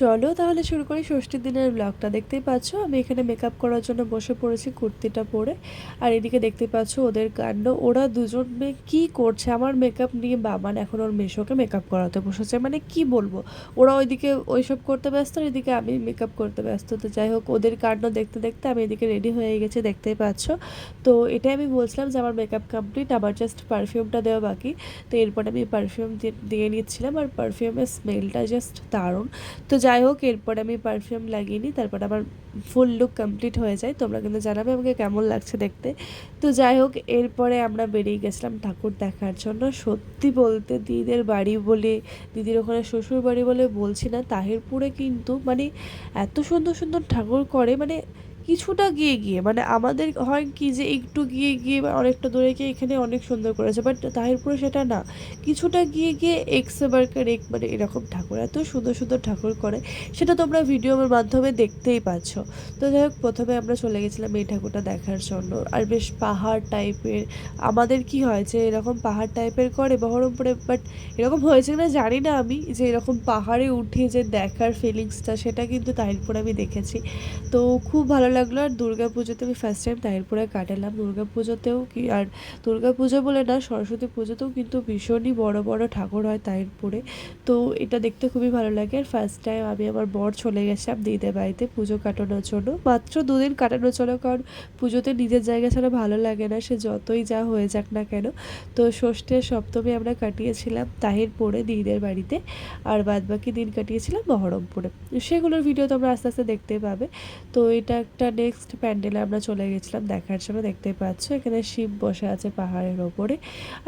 চলো তাহলে শুরু করি ষষ্ঠীর দিনের ব্লগটা দেখতেই পাচ্ছ, আমি এখানে মেকআপ করার জন্য বসে পড়েছি কুর্তিটা পরে। আর এদিকে দেখতে পাচ্ছ ওদের কাণ্ড। ওরা দুজন মেয়ে কী করছে? আমার মেকআপ নিয়ে বাবান এখন ওর মেশোকে মেকআপ করাতে বসেছে। মানে কি বলব? ওরা ওইদিকে ওইসব করতে ব্যস্ত, আর এদিকে আমি মেকআপ করতে ব্যস্ত। তো যাই হোক, ওদের কাণ্ড দেখতে দেখতে আমি এদিকে রেডি হয়ে গেছি, দেখতেই পাচ্ছ। তো এটাই আমি বলছিলাম যে আমার মেকআপ কমপ্লিট আমার জাস্ট পারফিউমটা দেওয়া বাকি। তো এরপর আমি পারফিউম দিয়ে নিচ্ছিলাম, আর পারফিউমের স্মেলটা জাস্ট দারুণ। তো যাই হোক এরপর আমি পারফিউম লাগিয়ে নিই, তারপর আমার ফুল লুক কমপ্লিট হয়ে যায়। তোমরা কিন্তু জানাবে আমাকে কেমন লাগছে দেখতে। তো যাই হোক এরপরে আমরা বেরিয়ে গেছিলাম ঠাকুর দেখার জন্য। সত্যি বলতে দিদিদের বাড়ি বলে, দিদির ওখানে শ্বশুর বাড়ি বলে বলছি না, তাহিরপুরে কিন্তু মানে এত সুন্দর সুন্দর ঠাকুর করে মানে কিছুটা গিয়ে গিয়ে। মানে আমাদের হয় কি যে একটু গিয়ে গিয়ে বা অনেকটা দূরে গিয়ে এখানে অনেক সুন্দর করেছে, বাট তাহিরপুরে সেটা না। কিছুটা গিয়ে গিয়ে এক্স বার্কার এক মানে এরকম ঠাকুর, এত সুন্দর সুন্দর ঠাকুর করে, সেটা তোমরা ভিডিওর মাধ্যমে দেখতেই পাচ্ছ। তো যাই হোক, প্রথমে আমরা চলে গেছিলাম এই ঠাকুরটা দেখার জন্য। আর বেশ পাহাড় টাইপের, আমাদের কি হয় যে এরকম পাহাড় টাইপের করে বহরমপুরে, বাট এরকম হয়েছে না জানি না আমি, যে এরকম পাহাড়ে উঠে যে দেখার ফিলিংসটা সেটা কিন্তু তাহিরপুরে আমি দেখেছি। তো খুব ভালো লাগল, আর দুর্গা পুজোতে আমি ফার্স্ট টাইম তাহিরপুরে কাটালাম। দুর্গা পুজোতেও কি, আর দুর্গা পুজো বলে না, সরস্বতী পুজোতেও কিন্তু ভীষণই বড় বড় ঠাকুর হয় তাহিরপুরে তো এটা দেখতে খুবই ভালো লাগে, আর ফার্স্ট টাইম আমি আমার বর চলে গেছিলাম দিদিদের বাড়িতে পুজো কাটানোর জন্য। মাত্র দুদিন কাটানোর জন্য, কারণ পুজোতে নিজের জায়গা ছাড়া ভালো লাগে না, সে যতই যা হয়ে যাক না কেন। তো ষষ্ঠী সপ্তমী আমরা কাটিয়েছিলাম তাহিরপুরে দিদিদের বাড়িতে, আর বাদবাকি দিন কাটিয়েছিলাম বহরমপুরে। সেগুলোর ভিডিও তোমরা আস্তে আস্তে দেখতে পাবে। তো এটা একটা নেক্সট প্যান্ডেলে আমরা চলে গেছিলাম, দেখার সময় দেখতে পাচ্ছ, এখানে শিব বসে আছে পাহাড়ের ওপরে।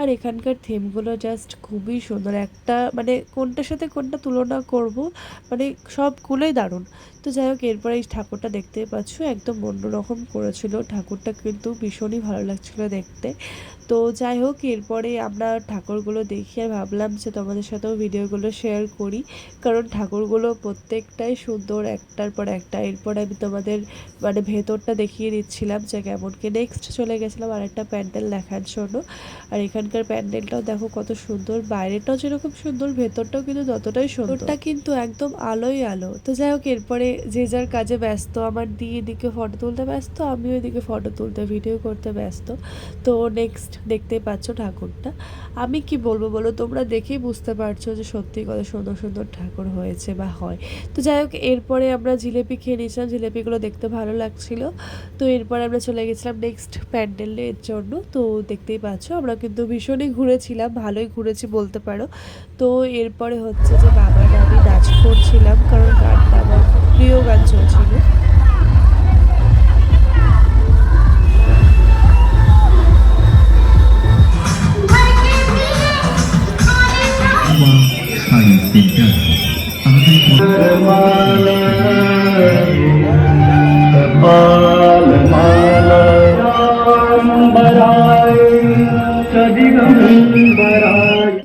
আর এখানকার থিমগুলো জাস্ট খুবই সুন্দর, একটা মানে কোনটার সাথে কোনটা তুলনা করব মানে সবগুলোই দারুণ। তো যাই হোক এরপরে এই ঠাকুরটা দেখতে পাচ্ছ একদম অন্যরকম করেছিল। ঠাকুরটা কিন্তু ভীষণই ভালো লাগছিল দেখতে। তো যাই হোক এরপরে আমরা ঠাকুরগুলো দেখি আর ভাবলাম যে তোমাদের সাথেও ভিডিওগুলো শেয়ার করি। কারণ ঠাকুরগুলো প্রত্যেকটাই সুন্দর একটার পর একটা। এরপর আমি তোমাদের মানে ভেতরটা দেখিয়ে দিচ্ছিলাম যে কেমনকি নেক্সট চলে গেছিলাম আরেকটা প্যান্ডেল দেখার জন্য। আর এখানকার প্যান্ডেলটাও দেখো কত সুন্দর। বাইরেটাও যেরকম সুন্দর ভেতরটাও কিন্তু ততটাই সুন্দরটা কিন্তু একদম আলোই আলো। তো যাই হোক এরপরে যে যার কাজে ব্যস্ত, আমার দিয়ে এদিকে ফটো তুলতে ব্যস্ত, আমিও এদিকে ফটো তুলতে ভিডিও করতে ব্যস্ত। তো নেক্সট দেখতেই পাচ্ছ ঠাকুরটা। আমি কি বলব বলো? তোমরা দেখেই বুঝতে পারছ যে সত্যি কত সুন্দর সুন্দর ঠাকুর হয়েছে বা হয়। তো যাই হোক, এরপরে আমরা জিলেপি খেয়ে নিয়েছিলাম। জিলেপিগুলো দেখতে ভালো লাগছিল। তো এরপরে আমরা চলে গেছিলাম নেক্সট প্যান্ডেলের জন্য। তো দেখতেই পাচ্ছ, আমরা কিন্তু ভীষণই ঘুরেছিলাম। ভালোই ঘুরেছি বলতে পারো। তো এরপরে হচ্ছে যে বাবার আমি নাচ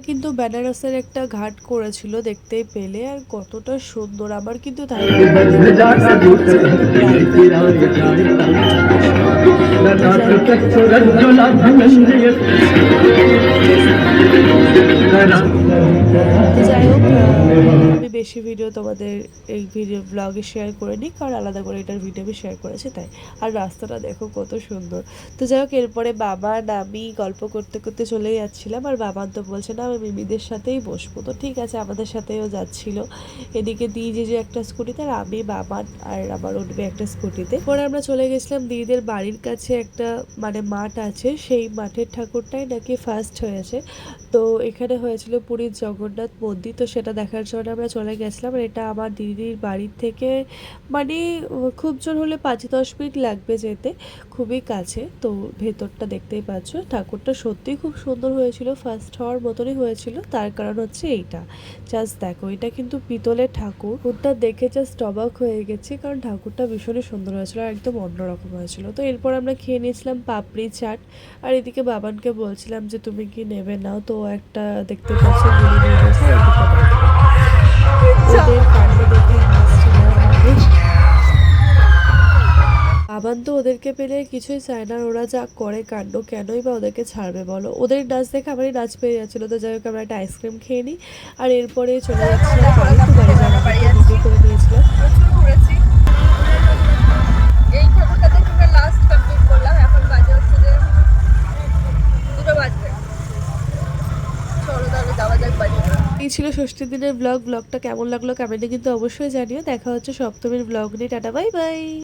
কিন্তু বেনারসের একটা ঘাট করেছিল দেখতেই পেলে আর কতটা সুন্দর আবার কিন্তু তাই বেশি ভিডিও তোমাদের এই ভিডিও ব্লগে শেয়ার করে নিই কারণ আলাদা করে এটার ভিডিও আমি শেয়ার করেছি তাই। আর রাস্তাটা দেখো কত সুন্দর। তো যাই হোক, এরপরে বাবা আর আমি গল্প করতে করতে চলে যাচ্ছিলাম, আর বাবা তো বলছে, না, আমি মিমিদের সাথেই বসবো। তো ঠিক আছে, আমাদের সাথেও যাচ্ছিল। এদিকে দিদি যে একটা স্কুটিতে, আর আমি, বাবা আর আমার উঠবে একটা স্কুটিতে। পরে আমরা চলে গেছিলাম দিদিদের বাড়ির কাছে একটা মানে মাঠ আছে, সেই মাঠের ঠাকুরটাই নাকি ফার্স্ট হয়েছে। তো এখানে হয়েছিল পুরীর জগন্নাথ মন্দির, তো সেটা দেখার জন্য আমরা চলে গেছিলাম আর এটা আমার দিদির বাড়ির থেকে মানে খুব জোর হলে পাঁচ দশ মিনিট লাগবে যেতে, খুবই কাছে। তো ভেতরটা দেখতেই পাচ্ছ, ঠাকুরটা সত্যিই খুব সুন্দর হয়েছিল ফার্স্ট হওয়ার মতনই হয়েছিল। তার কারণ হচ্ছে এইটা। জাস্ট দেখো, এটা কিন্তু পিতলের ঠাকুর। ওটা দেখে জাস্ট অবাক হয়ে গেছি, কারণ ঠাকুরটা ভীষণই সুন্দর হয়েছিল আর একদম অন্যরকম হয়েছিল। তো এরপর আমরা খেয়ে নিয়েছিলাম পাপড়ি চাট। আর এদিকে বাবানকে বলছিলাম যে, তুমি কি নেবে নাও? তো একটা দেখতে পাচ্ছ ওদের কাণ্ড দেখে হাসছিল আমাদের। আবান তো ওদেরকে পেলে কিছুই চায় না ওরা যা করে কাণ্ড কেনই বা ওদেরকে ছাড়বে বলো? ওদের নাচ দেখে আমারই নাচ পেয়ে যাচ্ছিল তো যাই হোক আমরা একটা আইসক্রিম খেয়ে নিই আর এরপরে চলে যাচ্ছিলাম এই ছিল ষষ্ঠীর দিনের ব্লগ ব্লগটা কেমন লাগল কমেন্টে কিন্তু অবশ্যই জানিও। দেখা হচ্ছে সপ্তমীর ব্লগ নিয়ে। Tata, bye bye.